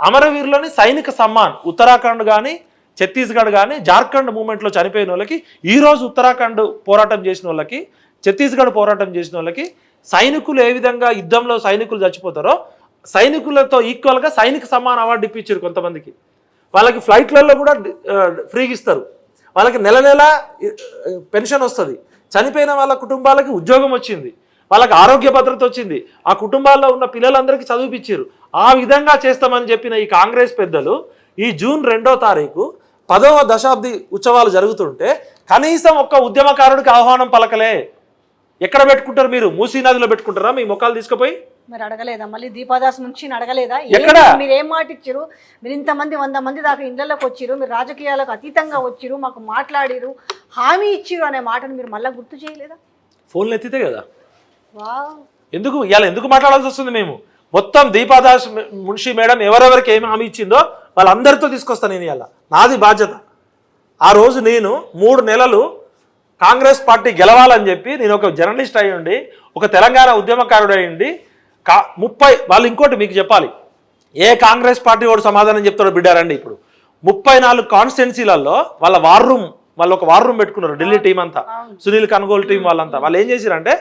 అమరవీరులని సైనిక సమ్మాన్ ఉత్తరాఖండ్ కానీ ఛత్తీస్గఢ్ కానీ జార్ఖండ్ మూమెంట్లో చనిపోయిన వాళ్ళకి ఈ రోజు ఉత్తరాఖండ్ పోరాటం చేసిన వాళ్ళకి ఛత్తీస్గఢ్ పోరాటం చేసిన వాళ్ళకి సైనికులు ఏ విధంగా యుద్ధంలో సైనికులు చచ్చిపోతారో సైనికులతో ఈక్వల్గా సైనిక సమాన అవార్డు ఇప్పించారు కొంతమందికి. వాళ్ళకి ఫ్లైట్లలో కూడా ఫ్రీగా ఇస్తారు. వాళ్ళకి నెల నెల పెన్షన్ వస్తుంది. చనిపోయిన వాళ్ళ కుటుంబాలకి ఉద్యోగం వచ్చింది. వాళ్ళకి ఆరోగ్య భద్రత వచ్చింది. ఆ కుటుంబాల్లో ఉన్న పిల్లలందరికీ చదివిపించారు ఆ విధంగా చేస్తామని చెప్పిన ఈ కాంగ్రెస్ పెద్దలు ఈ జూన్ రెండో తారీఖు పదవ దశాబ్ది ఉత్సవాలు జరుగుతుంటే కనీసం ఒక్క ఉద్యమకారుడికి ఆహ్వానం పలకలే. ఎక్కడ పెట్టుకుంటారు మీరు? మూసీ నదిలో పెట్టుకుంటారా? మీ మొక్కలు తీసుకుపోయి? మరి అడగలేదా? మళ్ళీ దీపాదాస్ నుంచి అడగలేదా? మీరు ఏం మాట ఇచ్చారు మీరు ఇంతమంది వంద మంది దాకా ఇళ్ళలోకి వచ్చిరు మీరు రాజకీయాలకు అతీతంగా వచ్చిరు మాకు మాట్లాడిరు హామీ ఇచ్చిరు అనే మాటను మీరు మళ్ళీ గుర్తు చేయలేదా? ఫోన్లు ఎత్తితే కదా? ఎందుకు? ఇవాళ ఎందుకు మాట్లాడాల్సి వస్తుంది మేము? మొత్తం దీపాదాస్ మున్షి మేడం ఎవరెవరికి ఏమి హామీ ఇచ్చిందో వాళ్ళందరితో తీసుకొస్తాను నేను ఇవాళ. నాది బాధ్యత. ఆ రోజు నేను మూడు నెలలు కాంగ్రెస్ పార్టీ గెలవాలని చెప్పి నేను ఒక జర్నలిస్ట్ అయి ఉండి ఒక తెలంగాణ ఉద్యమకారుడు అయి ఉండి కా ముప్పై వాళ్ళు ఇంకోటి మీకు చెప్పాలి. ఏ కాంగ్రెస్ పార్టీ వాడు సమాధానం చెప్తాడో బిడ్డారండి ఇప్పుడు. ముప్పై నాలుగు కాన్స్టిట్యున్సీలలో వాళ్ళ వార్ రూమ్ వాళ్ళు ఒక వార్ రూమ్ పెట్టుకున్నారు ఢిల్లీ టీం అంతా. సునీల్ కన్గోల్ టీం వాళ్ళంతా. వాళ్ళు ఏం చేశారంటే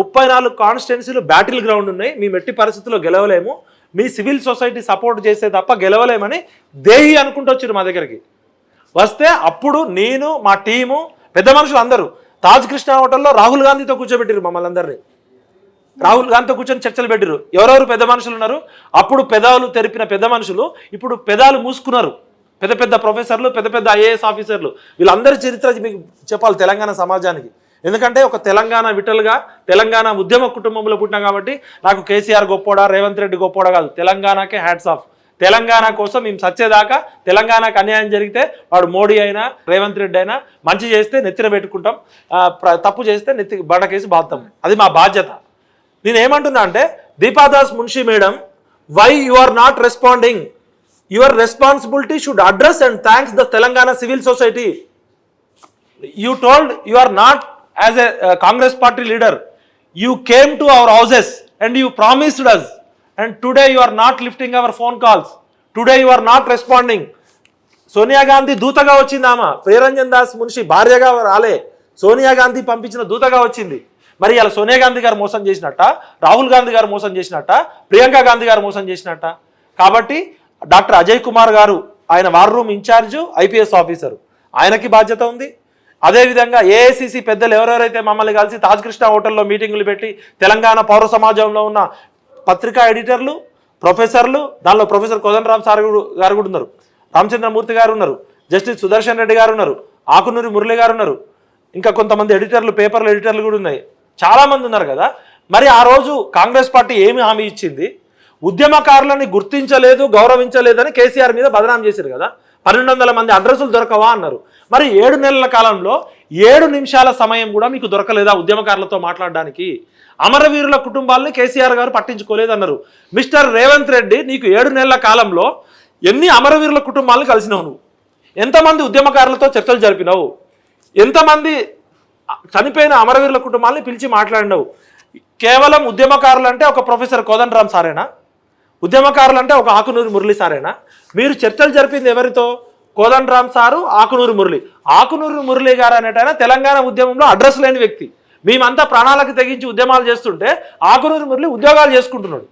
ముప్పై నాలుగు కాన్స్టిట్యున్సీలు బ్యాటిల్ గ్రౌండ్ ఉన్నాయి మేము ఎట్టి పరిస్థితుల్లో గెలవలేము మీ సివిల్ సొసైటీ సపోర్ట్ చేస్తే తప్ప గెలవలేమని దేహి అనుకుంటూ వచ్చారు మా దగ్గరికి. వస్తే అప్పుడు నేను మా టీము పెద్ద మనుషులు అందరూ తాజ్ కృష్ణ హోటల్లో రాహుల్ గాంధీతో కూర్చోబెట్టారు మమ్మల్ని అందరినీ. రాహుల్ గాంధీతో కూర్చొని చర్చలు పెట్టారు ఎవరెవరు పెద్ద మనుషులు ఉన్నారు? అప్పుడు పెదాలు తెరిపిన పెద్ద మనుషులు ఇప్పుడు పెదాలు మూసుకున్నారు. పెద్ద పెద్ద ప్రొఫెసర్లు పెద్ద పెద్ద ఐఏఎస్ ఆఫీసర్లు. వీళ్ళందరి చరిత్ర మీకు చెప్పాలి తెలంగాణ సమాజానికి. ఎందుకంటే ఒక తెలంగాణ విటలుగా తెలంగాణ ఉద్యమ కుటుంబంలో పుట్టినా కాబట్టి నాకు కేసీఆర్ గొప్పోడా రేవంత్ రెడ్డి గొప్పోడా కాదు. తెలంగాణకే హ్యాట్స్ ఆఫ్ తెలంగాణ కోసం మేము సచ్చేదాకా తెలంగాణకు అన్యాయం జరిగితే వాడు మోడీ అయినా రేవంత్ రెడ్డి అయినా మంచి చేస్తే నెత్తిన పెట్టుకుంటాం. ప్ర- తప్పు చేస్తే నెత్తి బండకేసి బాధతాం అది మా బాధ్యత. నేను ఏమంటున్నా అంటే Deepa Das Munshi madam why you are not responding your responsibility should address and thanks the Telangana civil society you told you are not as a Congress party leader you came to our houses and you promised us and today you are not lifting our phone calls today you are not responding Sonia Gandhi దూతగా వచ్చిందామా ప్రియరంజన్ దాస్ మున్షి భార్యగా రాలే. సోనియా గాంధీ పంపించిన దూతగా వచ్చింది. మరి ఇలా సోనియా గాంధీ గారు మోసం చేసినట్ట రాహుల్ గాంధీ గారు మోసం చేసినట్ట ప్రియాంక గాంధీ గారు మోసం చేసినట్ట. కాబట్టి డాక్టర్ అజయ్ కుమార్ గారు ఆయన war room incharge IPS officer. ఆయనకి బాధ్యత ఉంది. అదేవిధంగా ఏఐసిసి పెద్దలు ఎవరెవరైతే మమ్మల్ని కలిసి తాజ్ కృష్ణ హోటల్లో మీటింగులు పెట్టి తెలంగాణ పౌర సమాజంలో ఉన్న పత్రికా ఎడిటర్లు ప్రొఫెసర్లు దానిలో ప్రొఫెసర్ కోదండరామ్ సార్ గారు కూడా ఉన్నారు. రామచంద్రమూర్తి గారు ఉన్నారు. జస్టిస్ సుదర్శన్ రెడ్డి గారు ఉన్నారు. ఆకునూరి మురళి గారు ఉన్నారు. ఇంకా కొంతమంది ఎడిటర్లు పేపర్ల ఎడిటర్లు కూడా ఉన్నాయి. చాలామంది ఉన్నారు కదా. మరి ఆ రోజు కాంగ్రెస్ పార్టీ ఏమి హామీ ఇచ్చింది? ఉద్యమకారులని గుర్తించలేదు గౌరవించలేదని కేసీఆర్ మీద బదనాం చేశారు కదా. పన్నెండు వందల మంది అడ్రస్సులు దొరకవా అన్నారు. మరి ఏడు నెలల కాలంలో ఏడు నిమిషాల సమయం కూడా మీకు దొరకలేదా ఉద్యమకారులతో మాట్లాడడానికి? అమరవీరుల కుటుంబాలని కేసీఆర్ గారు పట్టించుకోలేదన్నారు మిస్టర్ రేవంత్ రెడ్డి నీకు ఏడు నెలల కాలంలో ఎన్ని అమరవీరుల కుటుంబాలను కలిసినావు నువ్వు? ఎంతమంది ఉద్యమకారులతో చర్చలు జరిపినావు? ఎంతమంది చనిపోయిన అమరవీరుల కుటుంబాలని పిలిచి మాట్లాడినవు. కేవలం ఉద్యమకారులు అంటే ఒక ప్రొఫెసర్ కోదండరామ్ సారేనా? ఉద్యమకారులు అంటే ఒక ఆకునూరి మురళి సారేనా? మీరు చర్చలు జరిపింది ఎవరితో? కోదండరామ్ సారు ఆకునూరి మురళి. ఆకునూరి మురళి గారు అనేటైనా తెలంగాణ ఉద్యమంలో అడ్రస్ లేని వ్యక్తి. మేమంతా ప్రాణాలకు తెగించి ఉద్యమాలు చేస్తుంటే ఆకునూరి మురళి ఉద్యోగాలు చేసుకుంటున్నాడు.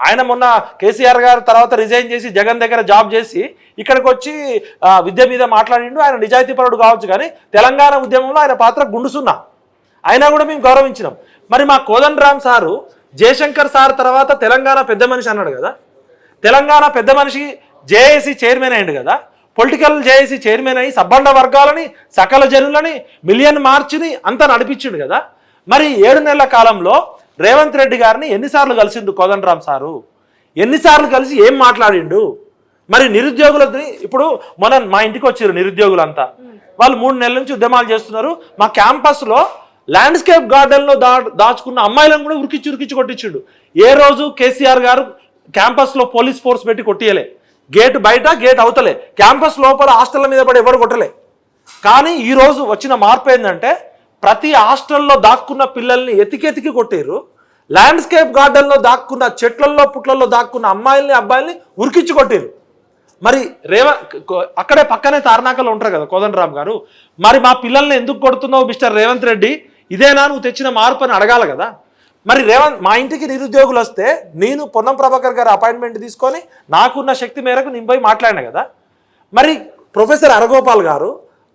ఆయన మొన్న కేసీఆర్ గారు తర్వాత రిజైన్ చేసి జగన్ దగ్గర జాబ్ చేసి ఇక్కడికి వచ్చి విద్య మీద మాట్లాడిండు. ఆయన నిజాయితీపరుడు కావచ్చు కానీ తెలంగాణ ఉద్యమంలో ఆయన పాత్ర గుండుసున్నా. అయినా కూడా మేము గౌరవించినాం. మరి మా కోదండరామ్ సారు జయశంకర్ సార్ తర్వాత తెలంగాణ పెద్ద మనిషి అన్నాడు కదా. తెలంగాణ పెద్ద మనిషి జేఏసీ చైర్మన్ అయ్యాడు కదా. పొలిటికల్ జేఏసీ చైర్మన్ అయ్యి సబ్బండ వర్గాలని సకల జనులని మిలియన్ మార్చిని అంతా నడిపించిండు కదా. మరి ఏడు నెలల కాలంలో రేవంత్ రెడ్డి గారిని ఎన్నిసార్లు కలిసిండు కోదండరామ్ సారు? ఎన్నిసార్లు కలిసి ఏం మాట్లాడిండు? మరి నిరుద్యోగులది ఇప్పుడు మొన్న మా ఇంటికి వచ్చారు నిరుద్యోగులంతా. వాళ్ళు మూడు నెలల నుంచి ఉద్యమాలు చేస్తున్నారు. మా క్యాంపస్లో ల్యాండ్స్కేప్ గార్డెన్లో దా దాచుకున్న అమ్మాయిలను కూడా ఉరికిచ్చి ఉరికిచ్చి కొట్టించిండు. ఏ రోజు కేసీఆర్ గారు క్యాంపస్లో పోలీస్ ఫోర్స్ పెట్టి కొట్టియలే. గేట్ బయట గేట్ అవతలే. క్యాంపస్ లోపల హాస్టల్ మీద పడి ఎవరు కొట్టలే. కానీ ఈరోజు వచ్చిన మార్పు ఏంటంటే ప్రతి హాస్టల్లో దాక్కున్న పిల్లల్ని ఎతికెతికి కొట్టారు ల్యాండ్స్కేప్ గార్డెన్లో దాక్కున్న చెట్లల్లో పుట్లల్లో దాక్కున్న అమ్మాయిల్ని అబ్బాయిల్ని ఉరికిచ్చి కొట్టారు మరి రేవ అక్కడే పక్కనే తార్నాకలో ఉంటారు కదా కోదండరామ్ గారు. మరి మా పిల్లల్ని ఎందుకు కొడుతున్నావు మిస్టర్ రేవంత్ రెడ్డి? ఇదేనా నువ్వు తెచ్చిన మార్పు అని అడగాలి కదా. మరి రేవంత్ మా ఇంటికి నిరుద్యోగులు వస్తే నేను పొన్నం ప్రభాకర్ గారు అపాయింట్మెంట్ తీసుకొని నాకున్న శక్తి మేరకు నేను పోయి మాట్లాడినా కదా. మరి ప్రొఫెసర్ అరగోపాల్ గారు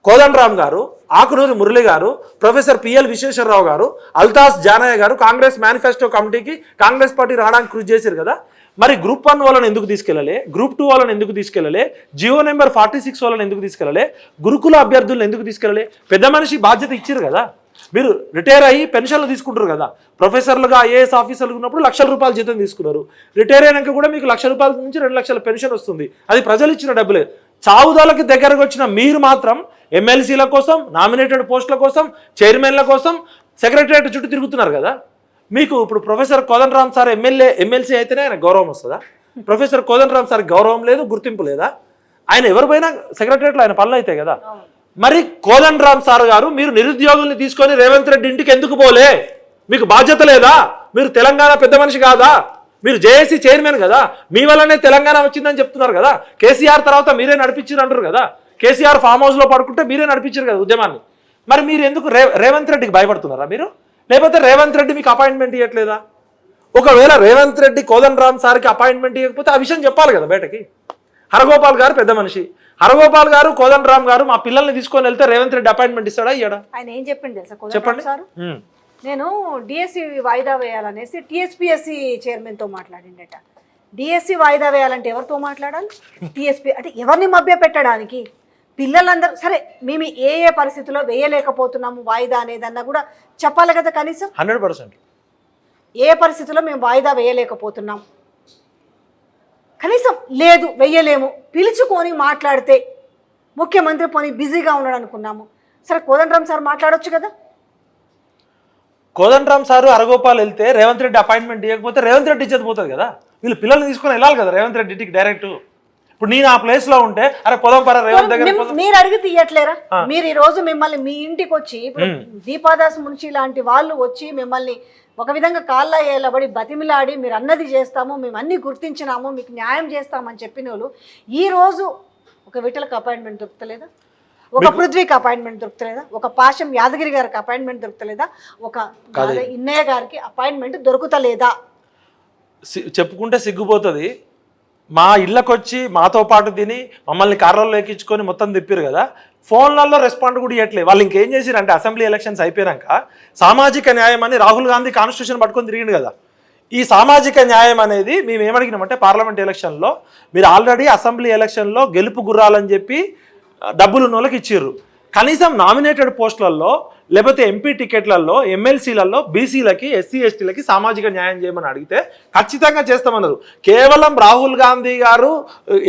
కోదండరామ్ గారు ఆకునూరి మురళి గారు ప్రొఫెసర్ పిఎల్ విశ్వేశ్వరరావు గారు అల్తాస్ జానయ్య గారు కాంగ్రెస్ మేనిఫెస్టో కమిటీకి కాంగ్రెస్ పార్టీ రావడానికి కృషి చేశారు కదా. మరి గ్రూప్ వన్ వాళ్ళని ఎందుకు తీసుకెళ్ళలే? గ్రూప్ టూ వాళ్ళని ఎందుకు తీసుకెళ్ళలే? జియో నెంబర్ ఫార్టీ సిక్స్ వాళ్ళని ఎందుకు తీసుకెళ్ళలే? గురుకుల అభ్యర్థులను ఎందుకు తీసుకెళ్ళలే? పెద్ద మనిషి బాధ్యత ఇచ్చారు కదా. మీరు రిటైర్ అయ్యి పెన్షన్లు తీసుకుంటారు కదా. ప్రొఫెసర్లుగా ఐఏఎస్ ఆఫీసర్లు ఉన్నప్పుడు లక్షల రూపాయల జీతం తీసుకున్నారు. రిటైర్ అయినాక కూడా మీకు లక్ష రూపాయల నుంచి రెండు లక్షల పెన్షన్ వస్తుంది. అది ప్రజలు ఇచ్చిన డబ్బులే. చావుదలకి దగ్గరకు వచ్చిన మీరు మాత్రం ఎమ్మెల్సీల కోసం నామినేటెడ్ పోస్టుల కోసం చైర్మన్ల కోసం సెక్రటరియట్ చుట్టూ తిరుగుతున్నారు కదా. మీకు ఇప్పుడు professor Kodandaram sir MLA MLC అయితేనే ఆయన గౌరవం వస్తుందా? ప్రొఫెసర్ కోదండరామ్ సార్ గౌరవం లేదు గుర్తింపు లేదా? ఆయన ఎవరు పోయినా సెక్రటరియట్లో ఆయన పనులు అవుతాయి కదా. మరి కోదండరామ్ సార్ గారు మీరు నిరుద్యోగుల్ని తీసుకొని రేవంత్ రెడ్డి ఇంటికి ఎందుకు పోలే? మీకు బాధ్యత లేదా? మీరు తెలంగాణ పెద్ద మనిషి కాదా? మీరు జేఏసీ చైర్మన్ కదా మీ వల్లనే తెలంగాణ వచ్చిందని చెప్తున్నారు కదా కేసీఆర్ తర్వాత మీరే నడిపించారు అంటారు కదా కేసీఆర్ ఫామ్ హౌస్లో పడుకుంటే మీరే నడిపించారు కదా ఉద్యమాన్ని. మరి మీరు ఎందుకు రేవంత్ రెడ్డికి భయపడుతున్నారా మీరు? లేకపోతే రేవంత్ రెడ్డి మీకు అపాయింట్మెంట్ ఇవ్వట్లేదా ఒకవేళ రేవంత్ రెడ్డి కోదండరామ్ సార్కి అపాయింట్మెంట్ ఇవ్వకపోతే ఆ విషయం చెప్పాలి కదా బయటకి. హరగోపాల్ గారు పెద్ద మనిషి. హరగోపాల్ గారు కోదండరామ్ గారు మా పిల్లల్ని తీసుకొని వెళ్తే రేవంత్ రెడ్డి అపాయింట్మెంట్ ఇస్తాడా ఇయ్యడా? ఆయన ఏం చెప్పండి కోదండరామ్ సార్. నేను డిఎస్సి వాయిదా వేయాలనేసి టీఎస్పిఎస్సి చైర్మన్తో మాట్లాడిండట. డిఎస్సి వాయిదా వేయాలంటే ఎవరితో మాట్లాడాలి? టీఎస్పీ అంటే ఎవరిని మభ్య పెట్టడానికి? పిల్లలందరూ సరే మేము ఏ ఏ పరిస్థితుల్లో వేయలేకపోతున్నాము వాయిదా అనేదన్నా కూడా చెప్పాలి కదా కనీసం? Hundred percent. ఏ పరిస్థితుల్లో మేము వాయిదా వేయలేకపోతున్నాం? కనీసం లేదు వెయ్యలేము పిలుచుకొని మాట్లాడితే ముఖ్యమంత్రి పోనీ బిజీగా ఉన్నాడు అనుకున్నాము సరే కోదండరామ్ సార్ మాట్లాడొచ్చు కదా? కోదండరామ్ సారు అరగోపాల్ వెళ్తే రేవంత్ రెడ్డి అపాయింట్మెంట్ ఇవ్వకపోతే రేవంత్ రెడ్డి ఇచ్చేది పోతుంది కదా? వీళ్ళు పిల్లల్ని తీసుకొని వెళ్ళాలి కదా రేవంత్ రెడ్డికి డైరెక్ట్? ఇప్పుడు నేను ఆ ప్లేస్లో ఉంటే అరే పొదం పర రేవంత్ దగ్గర మీరు అడిగితే ఇయ్యట్లేరా మీరు ఈ రోజు మిమ్మల్ని మీ ఇంటికి వచ్చి ఇప్పుడు దీపాదాస్ మున్షి లాంటి వాళ్ళు వచ్చి మిమ్మల్ని ఒక విధంగా కాళ్ళ ఏలబడి బతిమిలాడి మీరు అన్నది చేస్తాము మేము అన్ని గుర్తించినాము మీకు న్యాయం చేస్తామని చెప్పిన వాళ్ళు ఈ రోజు ఒక విటలకు అపాయింట్మెంట్ దొరుకుతలేదా? ఒక పృథ్వీకి అపాయింట్మెంట్ దొరుకుతలేదా? ఒక పాశం యాదగిరి గారికి అపాయింట్మెంట్ దొరుకుతలేదా? ఒక ఇన్నయ్య గారికి అపాయింట్మెంట్ దొరుకుతలేదా? చెప్పుకుంటే సిగ్గుపోతుంది. మా ఇళ్ళకి వచ్చి మాతో పాటు తిని మమ్మల్ని కార్లలో ఎక్కించుకొని మొత్తం తిప్పారు కదా. ఫోన్లలో రెస్పాండ్ కూడా ఇవ్వట్లేదు వాళ్ళు ఇంకేం చేసిరంటే అసెంబ్లీ ఎలక్షన్స్ అయిపోయాక సామాజిక న్యాయం అని రాహుల్ గాంధీ కాన్స్టిట్యూషన్ పట్టుకొని తిరిగిండు కదా. ఈ సామాజిక న్యాయం అనేది మేము ఏమడిగినామంటే పార్లమెంట్ ఎలక్షన్లో మీరు ఆల్రెడీ అసెంబ్లీ ఎలక్షన్లో గెలుపు గుర్రాలని చెప్పి డబ్బులు ఉన్న వాళ్ళకి ఇచ్చిర్రు కనీసం నామినేటెడ్ పోస్టులలో లేకపోతే ఎంపీ టికెట్లలో ఎమ్మెల్సీలలో బీసీలకి ఎస్సీ ఎస్టీలకి సామాజిక న్యాయం చేయమని అడిగితే ఖచ్చితంగా చేస్తామన్నారు. కేవలం రాహుల్ గాంధీ గారు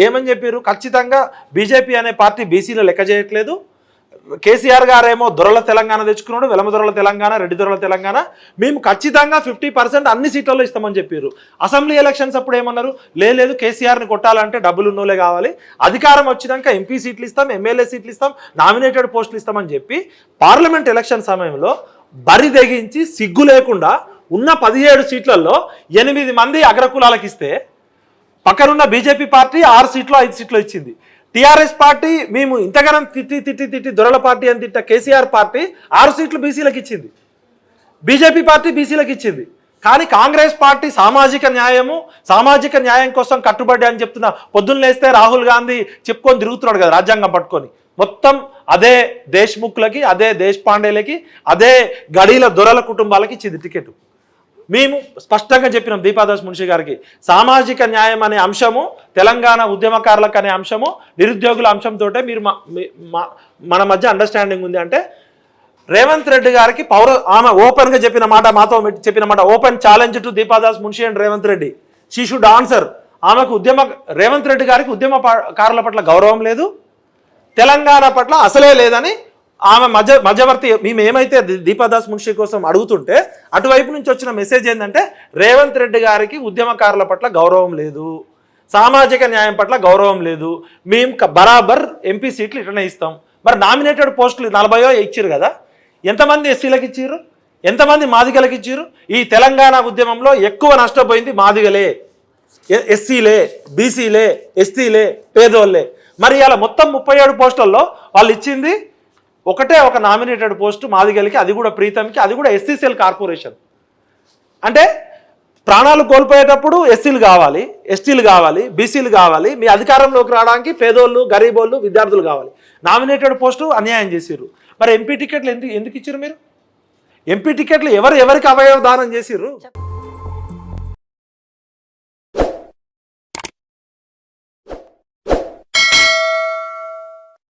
ఏమని చెప్పారు ఖచ్చితంగా బీజేపీ అనే పార్టీ బీసీలో లెక్క చేయట్లేదు. కేసీఆర్ గారేమో దొరల తెలంగాణ తెచ్చుకున్నాడు వెలమ దొరల తెలంగాణ రెడ్డి దొరల తెలంగాణ. మేము ఖచ్చితంగా ఫిఫ్టీ పర్సెంట్ అన్ని సీట్లలో ఇస్తామని చెప్పారు. అసెంబ్లీ ఎలక్షన్స్ అప్పుడు ఏమన్నారు? "లే- లేదు కేసీఆర్ని కొట్టాలంటే డబ్బులు ఉన్నోలే కావాలి. అధికారం వచ్చినాక ఎంపీ సీట్లు ఇస్తాం ఎమ్మెల్యే సీట్లు ఇస్తాం నామినేటెడ్ పోస్టులు ఇస్తామని చెప్పి పార్లమెంట్ ఎలక్షన్ సమయంలో బరి తెగించి సిగ్గు లేకుండా ఉన్న పదిహేడు సీట్లలో ఎనిమిది మంది అగ్రకులాలకు ఇస్తే పక్కనున్న బీజేపీ పార్టీ ఆరు సీట్లు ఐదు సీట్లు ఇచ్చింది. టీఆర్ఎస్ పార్టీ మేము ఇంతగానం తిట్టి తిట్టి తిట్టి దొరల పార్టీ అని తిట్ట కేసీఆర్ పార్టీ ఆరు సీట్లు బీసీలకు ఇచ్చింది. బీజేపీ పార్టీ బీసీలకు ఇచ్చింది. కానీ కాంగ్రెస్ పార్టీ సామాజిక న్యాయము సామాజిక న్యాయం కోసం కట్టుబడి అని చెప్తున్న పొద్దున్న లేస్తే రాహుల్ గాంధీ చెప్పుకొని తిరుగుతున్నాడు కదా రాజ్యాంగం పట్టుకొని. మొత్తం అదే దేశ్ముఖ్లకి అదే దేశపాండేలకి అదే గడీల దొరల కుటుంబాలకి ఇచ్చింది టికెట్. మేము స్పష్టంగా చెప్పినాం దీపాదాస్ మున్షి గారికి. సామాజిక న్యాయం అనే అంశము తెలంగాణ ఉద్యమకారులకు అనే అంశము నిరుద్యోగుల అంశంతో మీరు మా- మీ- మా- మన మధ్య అండర్స్టాండింగ్ ఉంది అంటే రేవంత్ రెడ్డి గారికి పౌర ఆమె ఓపెన్గా చెప్పిన మాట మాతో చెప్పిన మాట open challenge to Deepa Das Munshi and Revanth Reddy. She should answer ఆమెకు ఉద్యమ రేవంత్ రెడ్డి గారికి ఉద్యమకారుల పట్ల గౌరవం లేదు తెలంగాణ పట్ల అసలే లేదని ఆమె మధ్య మధ్యవర్తి మేము ఏమైతే దీపాదాస్ మున్షి కోసం అడుగుతుంటే అటువైపు నుంచి వచ్చిన మెసేజ్ ఏంటంటే రేవంత్ రెడ్డి గారికి ఉద్యమకారుల పట్ల గౌరవం లేదు. సామాజిక న్యాయం పట్ల గౌరవం లేదు. మేము బరాబర్ ఎంపీ సీట్లు ఇట్లనే ఇస్తాం. మరి నామినేటెడ్ పోస్టులు నలభయో ఇచ్చారు కదా? ఎంతమంది ఎస్సీలకు ఇచ్చారు ఎంతమంది మాదిగలకు ఇచ్చారు ఈ తెలంగాణ ఉద్యమంలో ఎక్కువ నష్టపోయింది మాదిగలే. ఎస్సీలే బీసీలే ఎస్టీలే పేదోళ్ళే. మరి ఇలా మొత్తం ముప్పై ఏడు పోస్టుల్లో వాళ్ళు ఇచ్చింది ఒకటే ఒక నామినేటెడ్ పోస్టు మాదిగలికి అది కూడా ప్రీతంకి అది కూడా ఎస్సీసీఎల్ కార్పొరేషన్. అంటే ప్రాణాలు కోల్పోయేటప్పుడు ఎస్సీలు కావాలి ఎస్టీలు కావాలి బీసీలు కావాలి మీ అధికారంలోకి రావడానికి పేదోళ్ళు గరీబోళ్ళు విద్యార్థులు కావాలి. నామినేటెడ్ పోస్టు అన్యాయం చేసిర్రు. మరి ఎంపీ టికెట్లు ఎందుకు ఎందుకు ఇచ్చారు మీరు? ఎంపీ టికెట్లు ఎవరు ఎవరికి అవయవ దానం చేసిర్రు?